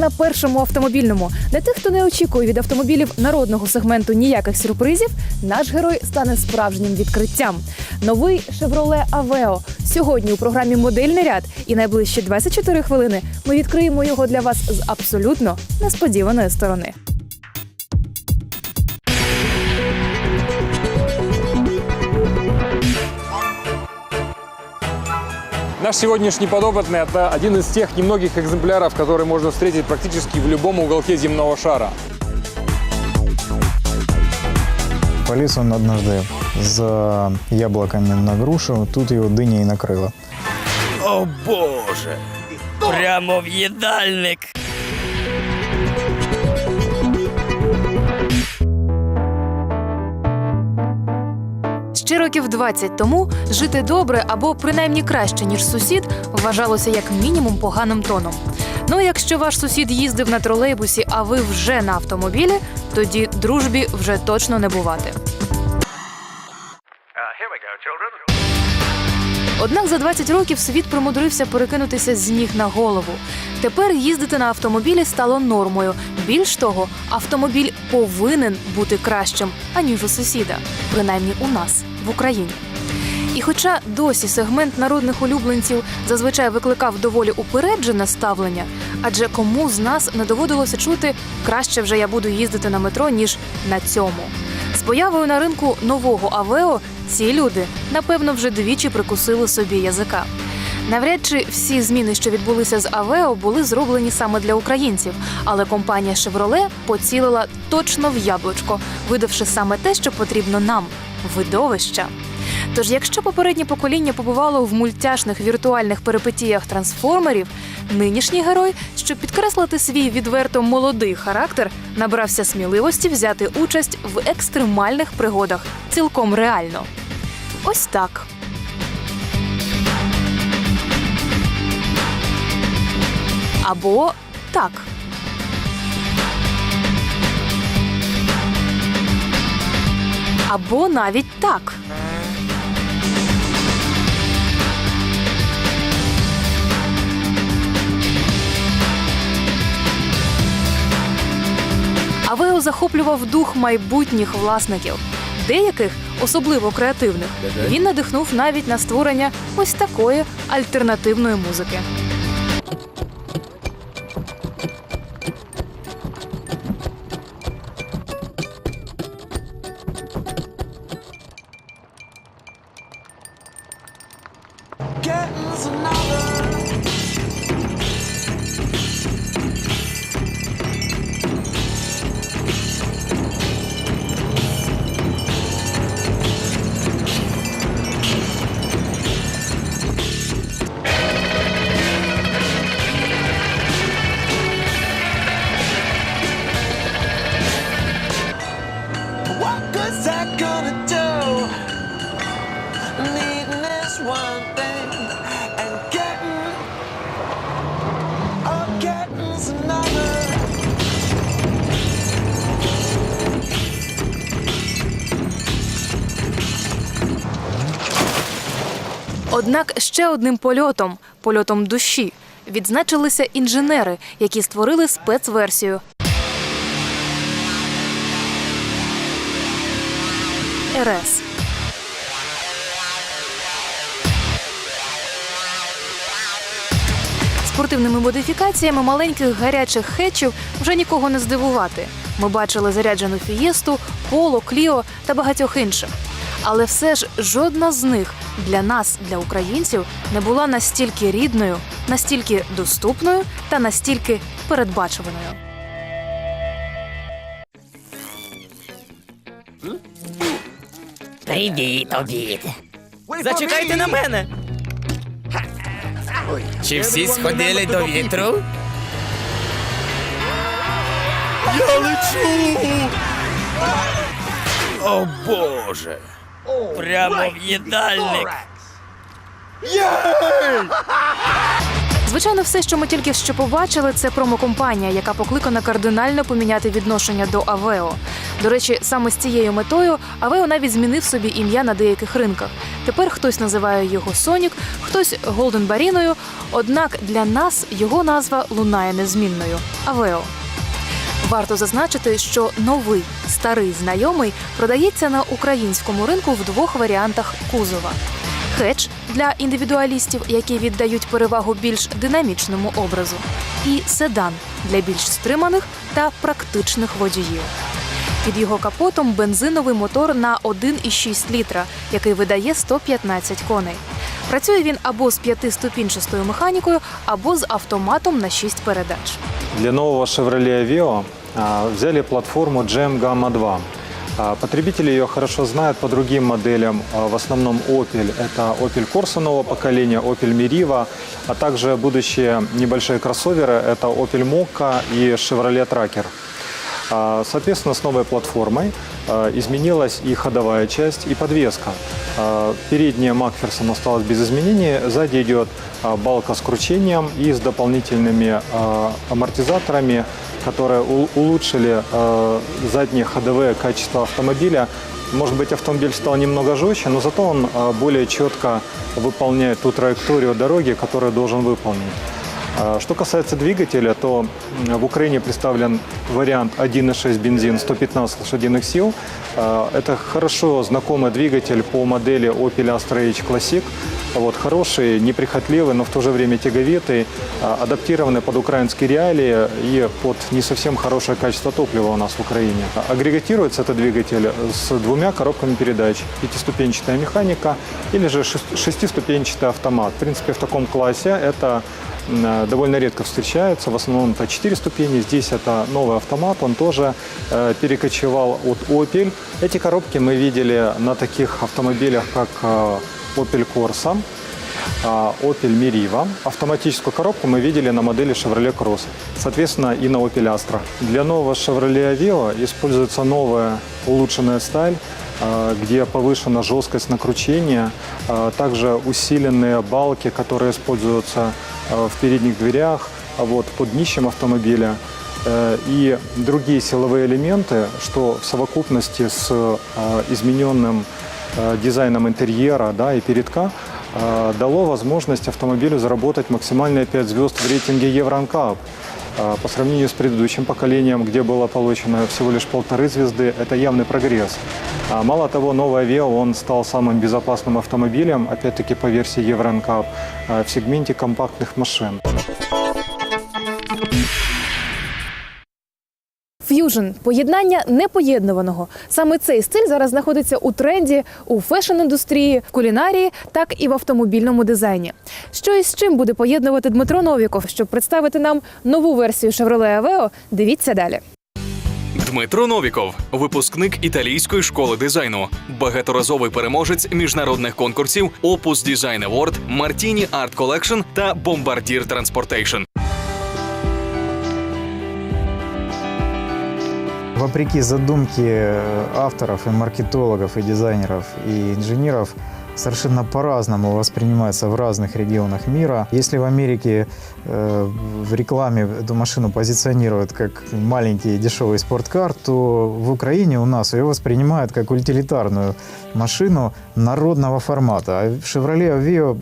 на першому автомобільному. Для тих, хто не очікує від автомобілів народного сегменту ніяких сюрпризів, наш герой стане справжнім відкриттям. Новий Chevrolet Aveo. Сьогодні у програмі Модельний ряд і найближчі 24 хвилини ми відкриємо його для вас з абсолютно несподіваної сторони. Наш сегодняшний подопытный – это один из тех немногих экземпляров, которые можно встретить практически в любом уголке земного шара. Полез он однажды за яблоками на грушу, тут его дыня и накрыла. О боже! Прямо в їдальник. Ще років 20 тому жити добре або принаймні краще ніж сусід вважалося як мінімум поганим тоном. Ну, якщо ваш сусід їздив на тролейбусі, а ви вже на автомобілі, тоді дружбі вже точно не бувати. Однак за 20 років світ примудрився перекинутися з ніг на голову. Тепер їздити на автомобілі стало нормою. Більш того, автомобіль повинен бути кращим аніж у сусіда, принаймні у нас в Україні. І хоча досі сегмент народних улюбленців зазвичай викликав доволі упереджене ставлення, адже кому з нас не доводилося чути краще вже я буду їздити на метро, ніж на цьому. З появою на ринку нового Авео ці люди напевно вже двічі прикусили собі язика. Навряд чи всі зміни, що відбулися з Авео, були зроблені саме для українців, але компанія Chevrolet поцілила точно в яблучко, видавши саме те, що потрібно нам видовища. Тож, якщо попереднє покоління побувало в мультяшних віртуальних перипетіях трансформерів, нинішній герой, щоб підкреслити свій відверто молодий характер, набрався сміливості взяти участь в екстремальних пригодах цілком реально. Ось так. Або так. Або навіть так. Авео захоплював дух майбутніх власників. Деяких, особливо креативних, він надихнув навіть на створення ось такої альтернативної музики. Однак ще одним польотом, польотом душі, відзначилися інженери, які створили спецверсію. РС. Спортивними модифікаціями маленьких гарячих хетчів вже нікого не здивувати. Ми бачили заряджену фієсту, поло, кліо та багатьох інших. Але все ж жодна з них для нас, для українців, не була настільки рідною, настільки доступною та настільки передбачуваною. Привіт, обід. Зачекайте на мене. Чи всі сходили до вітру? Я лечу. О боже. Прямо в їдальник. Звичайно, все, що ми тільки що побачили, це промокомпанія, яка покликана кардинально поміняти відношення до Авео. До речі, саме з цією метою Авео навіть змінив собі ім'я на деяких ринках. Тепер хтось називає його Сонік, хтось Голден Баріною. Однак для нас його назва лунає незмінною Авео. Варто зазначити, що новий старий знайомий продається на українському ринку в двох варіантах кузова: хедж для індивідуалістів, які віддають перевагу більш динамічному образу, і седан для більш стриманих та практичних водіїв. Під його капотом бензиновий мотор на 1,6 літра, який видає 115 коней. Працює він або з п'ятиступінчастою механікою, або з автоматом на 6 передач. Для нового Chevrolet Aveo взяли платформу GM Gamma 2. А, Потребители ее хорошо знают по другим моделям, а, в основном Opel. Это Opel Corsa нового поколения, Opel Meriva, а также будущие небольшие кроссоверы – это Opel Mokka и Chevrolet Tracker. А, Соответственно, с новой платформой а, изменилась и ходовая часть, и подвеска. А, Передняя Макферсон осталась без изменений, сзади идет а, балка с кручением и с дополнительными а, амортизаторами, которые улучшили а, задние ходовые качества автомобиля. Может быть, автомобиль стал немного жестче, но зато он а, более четко выполняет ту траекторию дороги, которую должен выполнить. А, Что касается двигателя, то в Украине представлен вариант 1.6 бензин 115 лошадиных сил. А, Это хорошо знакомый двигатель по модели Opel Astra H Classic. Вот, хороший, неприхотливый, но в то же время тяговитый, а, адаптированный под украинские реалии и под не совсем хорошее качество топлива у нас в Украине. Агрегатируется этот двигатель с двумя коробками передач. Пятиступенчатая механика или же шест- шестиступенчатый автомат. В принципе, в таком классе это довольно редко встречается. В основном это 4 ступени. Здесь это новый автомат. Он тоже э, перекочевал от Opel. Эти коробки мы видели на таких автомобилях, как э, Opel Corsa, а, Opel Meriva. Автоматическую коробку мы видели на модели Chevrolet Cross. Соответственно, и на Opel Astra. Для нового Chevrolet Aveo используется новая улучшенная сталь, а, где повышена жесткость накручения, а, также усиленные балки, которые используются в передних дверях, вот под днищем автомобиля э, и другие силовые элементы, что в совокупности с измененным дизайном интерьера да, и передка э, дало возможность автомобилю заработать максимальные 5 звезд в рейтинге Евронкап. Э, По сравнению с предыдущим поколением, где было получено всего лишь полторы звезды, это явный прогресс. А Мало того, новый Aveo, он стал самым безопасным автомобилем, опять-таки по версии Евронкап, э, в сегменте компактных машин. Ф'южн поєднання непоєднуваного. Саме цей стиль зараз знаходиться у тренді у фешн-індустрії, в кулінарії, так і в автомобільному дизайні. Що і з чим буде поєднувати Дмитро Новіков, щоб представити нам нову версію Chevrolet Aveo, Дивіться далі. Дмитро Новіков, випускник італійської школи дизайну, багаторазовий переможець міжнародних конкурсів Opus Design Award, Martini Art Collection та Bombardier Transportation. Вопреки задумке э, авторов и маркетологов, и дизайнеров, и инженеров, совершенно по-разному воспринимается в разных регионах мира. Если в Америке э, в рекламе эту машину позиционируют как маленький дешевый спорткар, то в Украине у нас ее воспринимают как утилитарную машину народного формата. А Chevrolet Aveo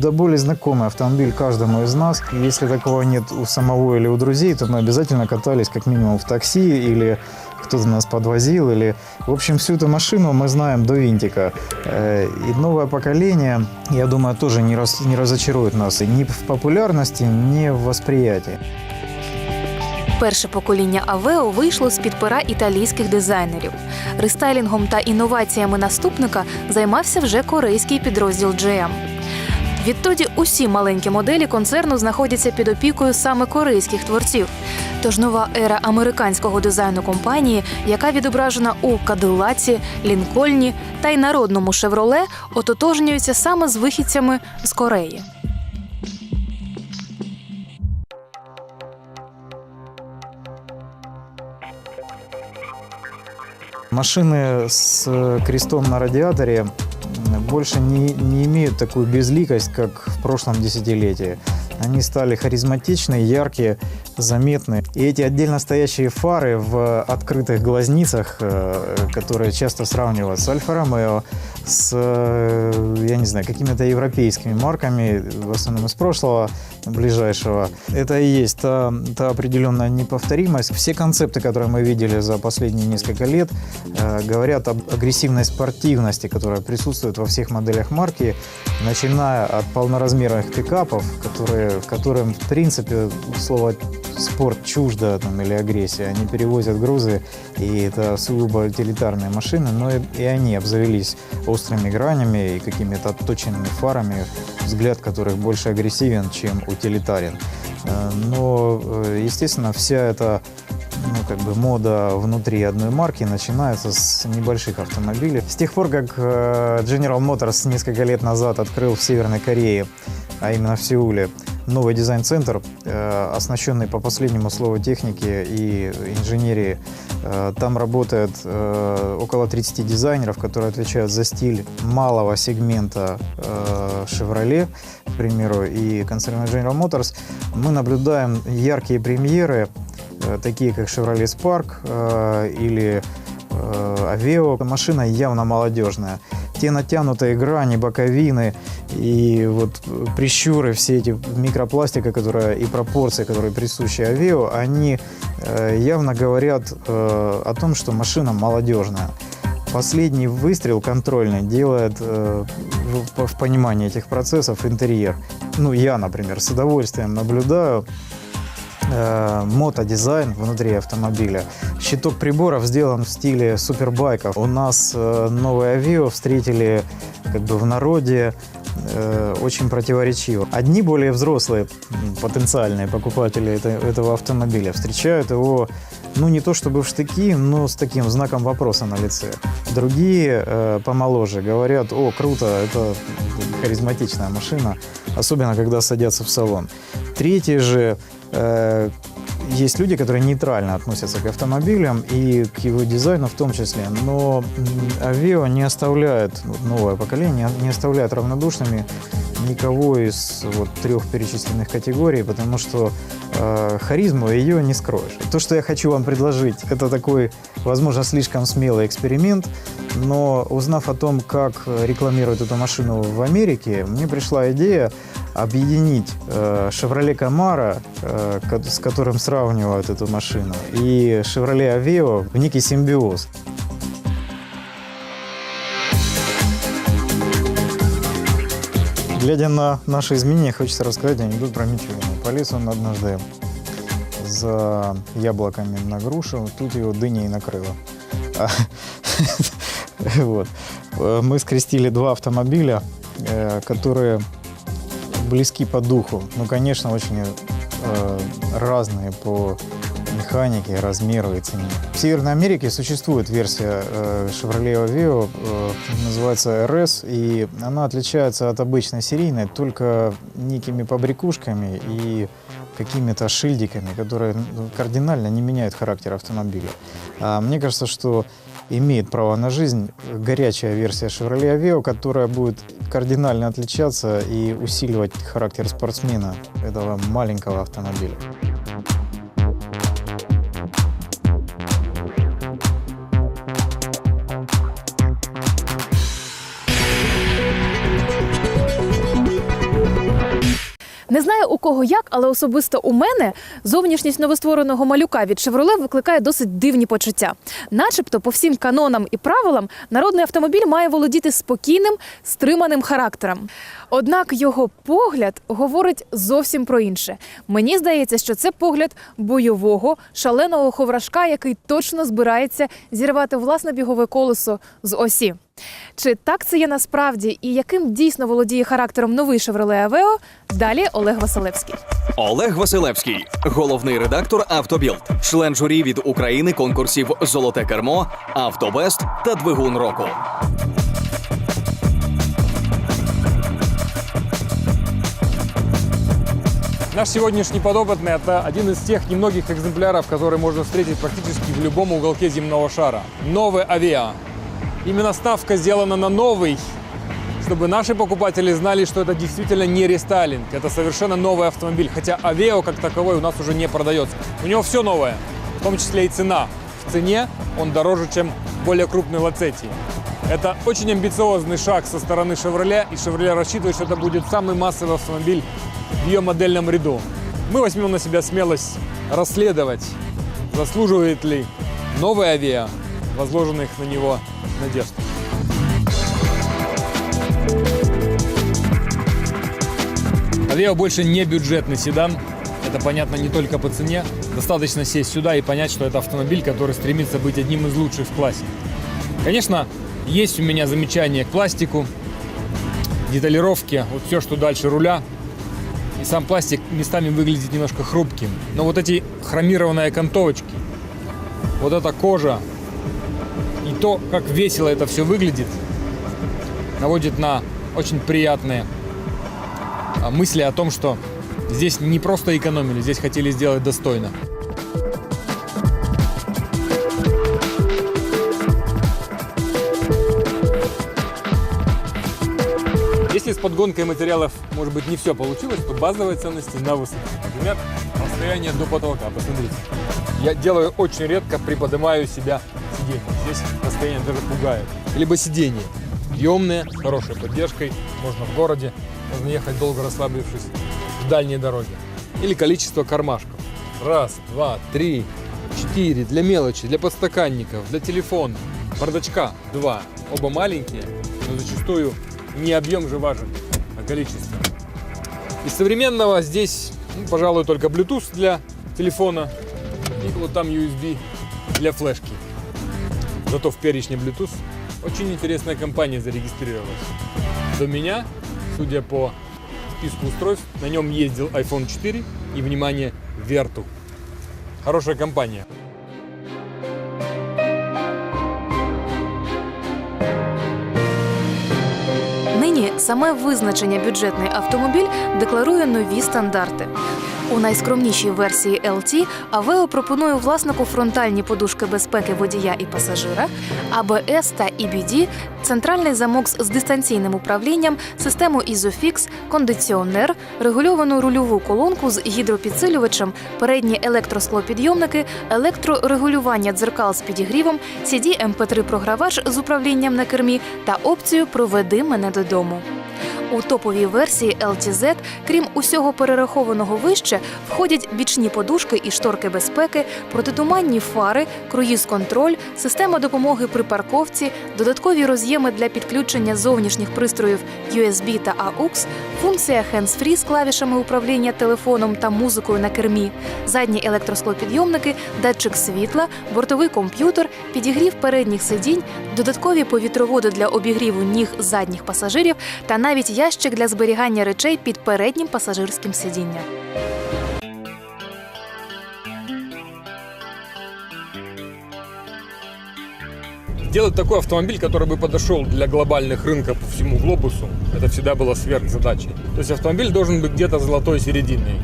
до боли знакомый автомобиль каждому из нас. Если такого нет у самого или у друзей, то мы обязательно катались как минимум в такси или кто-то нас подвозил, или... В общем, всю эту машину мы знаем до винтика. Э, И новое поколение, я думаю, тоже не, раз, не разочарует нас и ни в популярности, ни в восприятии. Перше покоління Авео вийшло з під пера італійських дизайнерів. Рестайлінгом та інноваціями наступника займався вже корейський підрозділ GM. Відтоді усі маленькі моделі концерну знаходяться під опікою саме корейських творців. Тож нова ера американського дизайну компанії, яка відображена у Кадилаці, Лінкольні та й народному Шевроле, ототожнюється саме з вихідцями з Кореї. Машины с э, крестом на радиаторе м, больше не, не имеют такую безликость, как в прошлом десятилетии. Они стали харизматичные, яркие, заметны. И эти отдельно стоящие фары в открытых глазницах, э, которые часто сравнивают с Альфа-Ромео, с, э, я не знаю, какими-то европейскими марками, в основном из прошлого, ближайшего. Это и есть та, та определенная неповторимость. Все концепты, которые мы видели за последние несколько лет, э, говорят об агрессивной спортивности, которая присутствует во всех моделях марки, начиная от полноразмерных пикапов, которые, которым, в принципе, слово спорт чуждо там, или агрессия. Они перевозят грузы, и это сугубо утилитарные машины, но и, и они обзавелись острыми гранями и какими-то отточенными фарами, взгляд которых больше агрессивен, чем утилитарен. Э, Но, э, естественно, вся эта ну, как бы мода внутри одной марки начинается с небольших автомобилей. С тех пор, как э, General Motors несколько лет назад открыл в Северной Корее, а именно в Сеуле, новый дизайн-центр, э, оснащенный по последнему слову техники и инженерии. Э, Там работает э, около 30 дизайнеров, которые отвечают за стиль малого сегмента Chevrolet, к примеру, и концерна General Motors. Мы наблюдаем яркие премьеры, такие как Chevrolet Spark или Aveo. Машина явно молодежная. Те натянутые грани, боковины и вот прищуры, все эти микропластика, которая и пропорции, которые присущи Aveo, они э, явно говорят э, о том, что машина молодежная. Последний выстрел контрольный делает э, в, в понимании этих процессов интерьер. Ну, я, например, с удовольствием наблюдаю э, мотодизайн внутри автомобиля. Щиток приборов сделан в стиле супербайков. У нас э, новый Авио встретили как бы в народе э, очень противоречиво. Одни более взрослые потенциальные покупатели это- этого автомобиля встречают его, ну не то чтобы в штыки, но с таким знаком вопроса на лице. Другие э, помоложе говорят, о, круто, это харизматичная машина, особенно когда садятся в салон. Третьи же э, есть люди, которые нейтрально относятся к автомобилям и к его дизайну в том числе, но Aveo не оставляет, вот новое поколение не оставляет равнодушными никого из вот трех перечисленных категорий, потому что э, харизму ее не скроешь. То, что я хочу вам предложить, это такой, возможно, слишком смелый эксперимент, но узнав о том, как рекламируют эту машину в Америке, мне пришла идея объединить э, Chevrolet Camaro, э, с которым сравнивают эту машину, и Chevrolet Aveo в некий симбиоз. Глядя на наши изменения, хочется рассказать анекдот про Мичурина. Полез он однажды за яблоками на грушу, тут его дыней накрыло. Вот. Мы скрестили два автомобиля, э, которые близки по духу. Ну, конечно, очень э, разные по механике, размеру и цене. В Северной Америке существует версия э, Chevrolet Aveo, э, называется RS, и она отличается от обычной серийной только некими побрякушками и какими-то шильдиками, которые ну, кардинально не меняют характер автомобиля. А мне кажется, что имеет право на жизнь горячая версия Chevrolet Aveo, которая будет кардинально отличаться и усиливать характер спортсмена этого маленького автомобиля. Не знаю у кого як, але особисто у мене зовнішність новоствореного малюка від Chevrolet викликає досить дивні почуття. Начебто, по всім канонам і правилам, народний автомобіль має володіти спокійним, стриманим характером. Однак його погляд говорить зовсім про інше. Мені здається, що це погляд бойового, шаленого ховрашка, який точно збирається зірвати власне бігове колесо з осі. Чи так це є насправді і яким дійсно володіє характером новий Chevrolet Aveo? Далі Олег Василевський. Олег Василевський, головний редактор Автобілд, член журі від України конкурсів Золоте кермо, Автобест та Двигун року. Наш сегодняшний подопытный – это один из тех немногих экземпляров, которые можно встретить практически в любом уголке земного шара. Новый Авиа. Именно ставка сделана на новый, чтобы наши покупатели знали, что это действительно не рестайлинг, это совершенно новый автомобиль. Хотя Авео как таковой у нас уже не продается. У него все новое, в том числе и цена. В цене он дороже, чем более крупный Лацетти. Это очень амбициозный шаг со стороны Chevrolet, и Chevrolet рассчитывает, что это будет самый массовый автомобиль в ее модельном ряду. Мы возьмем на себя смелость расследовать, заслуживает ли новый Авеа возложенных на него надежд. Авео больше не бюджетный седан. Это понятно не только по цене. Достаточно сесть сюда и понять, что это автомобиль, который стремится быть одним из лучших в классе. Конечно, есть у меня замечания к пластику, деталировке, вот все, что дальше руля. И сам пластик местами выглядит немножко хрупким. Но вот эти хромированные окантовочки, вот эта кожа то, как весело это все выглядит, наводит на очень приятные а, мысли о том, что здесь не просто экономили, здесь хотели сделать достойно. Если с подгонкой материалов, может быть, не все получилось, то базовые ценности на высоте. Например, расстояние до потолка. Посмотрите. Я делаю очень редко, приподнимаю себя сиденье. Здесь расстояние даже пугает. Либо сиденье. Съемные, хорошей поддержкой. Можно в городе, можно ехать долго расслабившись в дальние дороги. Или количество кармашков. Раз, два, три, четыре. Для мелочи, для подстаканников, для телефона. Бардачка два. Оба маленькие, но зачастую не объем же важен, а количество. Из современного здесь, ну, пожалуй, только Bluetooth для телефона и вот там USB для флешки. Зато в перечне Bluetooth очень интересная компания зарегистрировалась. До меня, судя по списку устройств, на нем ездил iPhone 4 и, внимание, Vertu. Хорошая компания. Нині саме визначення бюджетний автомобіль декларує нові стандарти. У найскромнішій версії LT Aveo пропонує власнику фронтальні подушки безпеки водія і пасажира, ABS та EBD, центральний замок з дистанційним управлінням, систему Isofix, кондиціонер, регульовану рульову колонку з гідропідсилювачем, передні електросклопідйомники, електрорегулювання дзеркал з підігрівом, CD MP3 програвач з управлінням на кермі та опцію Проведи мене додому. У топовій версії LTZ, крім усього перерахованого вище, входять бічні подушки і шторки безпеки, протитуманні фари, круїз-контроль, система допомоги при парковці, додаткові роз'єми для підключення зовнішніх пристроїв USB та AUX, функція hands-free з клавішами управління телефоном та музикою на кермі, задні електросклопідйомники, датчик світла, бортовий комп'ютер, підігрів передніх сидінь, додаткові повітроводи для обігріву ніг задніх пасажирів та навіть ящик для зберігання речей під переднім пасажирським сидінням. Делать такой автомобиль, который бы подошел для глобальных рынков по всему глобусу, это всегда было сверхзадачей. То есть автомобиль должен быть где-то золотой серединой.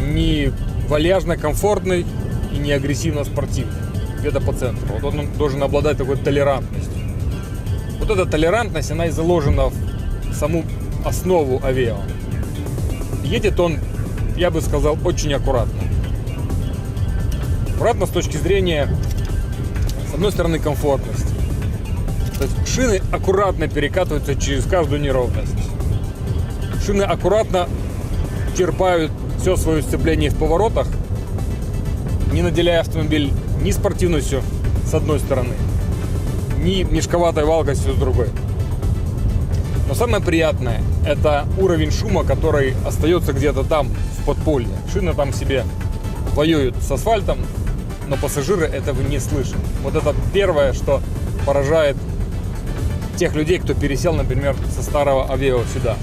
Не вальяжно комфортный и не агрессивно спортивный. Где-то по центру. Вот он должен обладать такой толерантностью. Вот эта толерантность, она и заложена в саму основу Авео. Едет он, я бы сказал, очень аккуратно. Аккуратно с точки зрения с одной стороны, комфортность. То есть шины аккуратно перекатываются через каждую неровность. Шины аккуратно черпают все свое сцепление в поворотах, не наделяя автомобиль ни спортивностью с одной стороны, ни мешковатой валкостью с другой. Но самое приятное – это уровень шума, который остается где-то там, в подполье. Шины там себе воюют с асфальтом, но пассажиры этого не слышат. Вот это первое, что поражает тех людей, кто пересел, например, со старого Авео сюда.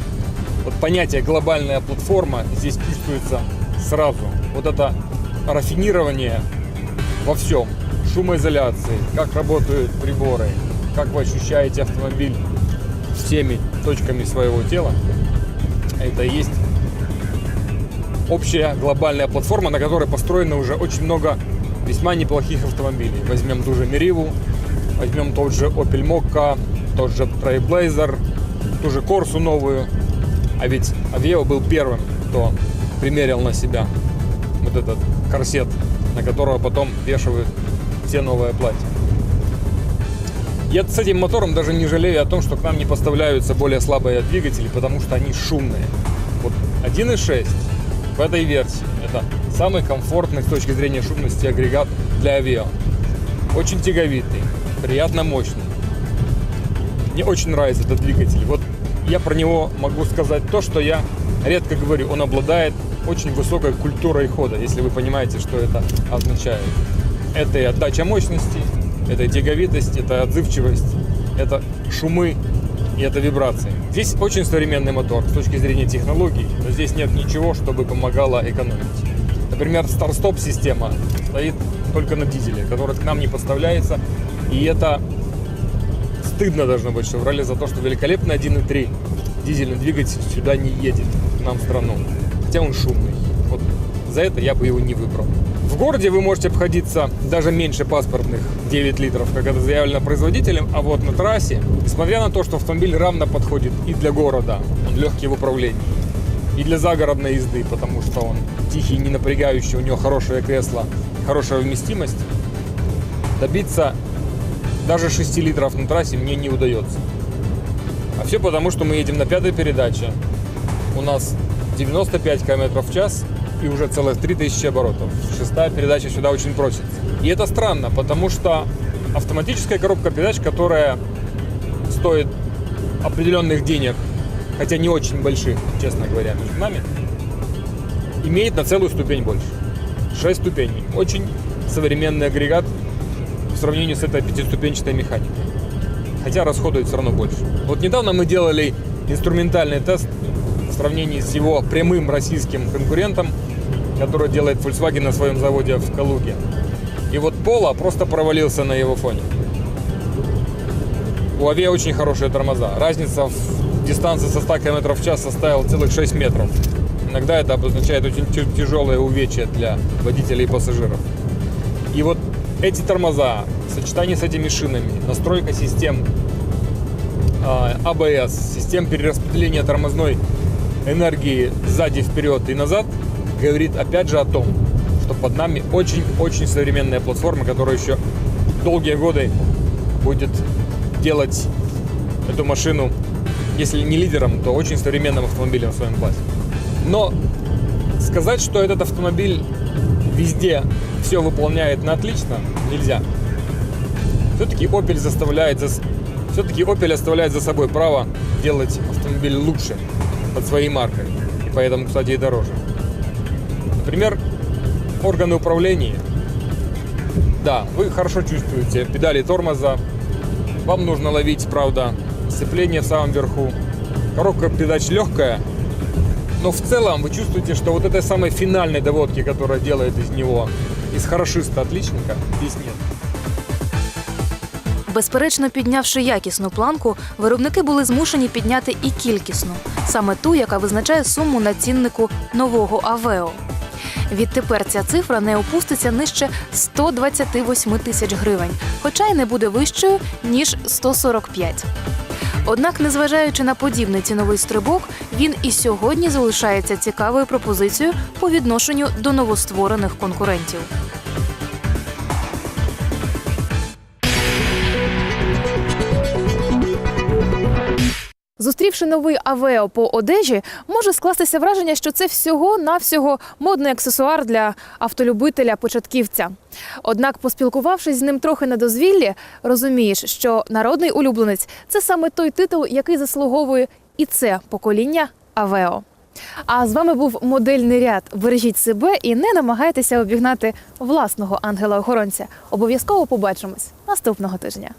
Вот понятие глобальная платформа здесь чувствуется сразу. Вот это рафинирование во всем. Шумоизоляции, как работают приборы, как вы ощущаете автомобиль всеми точками своего тела. Это и есть общая глобальная платформа, на которой построено уже очень много весьма неплохих автомобилей. Возьмем ту же Мериву, возьмем тот же Opel Mokka, тот же Trailblazer, ту же Корсу новую. А ведь Авео был первым, кто примерил на себя вот этот корсет, на которого потом вешивают все новое платье. Я с этим мотором даже не жалею о том, что к нам не поставляются более слабые двигатели, потому что они шумные. Вот 1.6 в этой версии это самый комфортный с точки зрения шумности агрегат для авиа. Очень тяговитый, приятно мощный. Мне очень нравится этот двигатель. Вот я про него могу сказать то, что я редко говорю. Он обладает очень высокой культурой хода, если вы понимаете, что это означает. Это и отдача мощности, это тяговитость, это отзывчивость, это шумы и это вибрации. Здесь очень современный мотор с точки зрения технологий, но здесь нет ничего, чтобы помогало экономить. Например, старт-стоп система стоит только на дизеле, который к нам не поставляется, и это стыдно должно быть Chevrolet за то, что великолепный 1.3 дизельный двигатель сюда не едет к нам в страну. Хотя он шумный. Вот за это я бы его не выбрал. В городе вы можете обходиться даже меньше паспортных 9 литров, как это заявлено производителем, а вот на трассе, несмотря на то, что автомобиль равно подходит и для города, он легкий в управлении, и для загородной езды, потому что он тихий, не напрягающий, у него хорошее кресло, хорошая вместимость, добиться даже 6 литров на трассе мне не удается. А все потому, что мы едем на пятой передаче. У нас 95 км в час и уже целых 3000 оборотов. Шестая передача сюда очень просится. И это странно, потому что автоматическая коробка передач, которая стоит определенных денег, хотя не очень больших, честно говоря, между нами, имеет на целую ступень больше. 6 ступеней. Очень современный агрегат в сравнении с этой пятиступенчатой механикой. Хотя расходует все равно больше. Вот недавно мы делали инструментальный тест в сравнении с его прямым российским конкурентом, который делает Volkswagen на своем заводе в Калуге. И вот Пола просто провалился на его фоне. У Авиа очень хорошие тормоза. Разница в дистанции со 100 км в час составила целых 6 метров. Иногда это обозначает очень тя- тяжелое увечье для водителей и пассажиров. И вот эти тормоза, в сочетании с этими шинами, настройка систем а, АБС, систем перераспределения тормозной энергии сзади, вперед и назад, говорит опять же о том, что под нами очень-очень современная платформа, которая еще долгие годы будет делать эту машину, если не лидером, то очень современным автомобилем в своем классе. Но сказать, что этот автомобиль везде все выполняет на отлично, нельзя. Все-таки Opel заставляет за... Все-таки Opel оставляет за собой право делать автомобиль лучше под своей маркой. И поэтому, кстати, и дороже. Например, органы управления. Да, вы хорошо чувствуете педали тормоза. Вам нужно ловить, правда, сцепление в самом верху. Коробка передач легкая, но в целом вы чувствуете, что вот этой самой финальной доводки, которая делает из него из хорошиста отличника, здесь нет. Безперечно, піднявши якісну планку, виробники були змушені підняти і кількісну, саме ту, яка визначає суму на ціннику нового Авео. Відтепер ця цифра не опуститься нижче 128 тисяч гривень, хоча й не буде вищою ніж 145. Однак, незважаючи на подібний ціновий стрибок, він і сьогодні залишається цікавою пропозицією по відношенню до новостворених конкурентів. Зустрівши новий Авео по одежі, може скластися враження, що це всього-навсього модний аксесуар для автолюбителя початківця. Однак, поспілкувавшись з ним трохи на дозвіллі, розумієш, що народний улюбленець це саме той титул, який заслуговує і це покоління Авео. А з вами був модельний ряд. Бережіть себе і не намагайтеся обігнати власного ангела-охоронця. Обов'язково побачимось наступного тижня.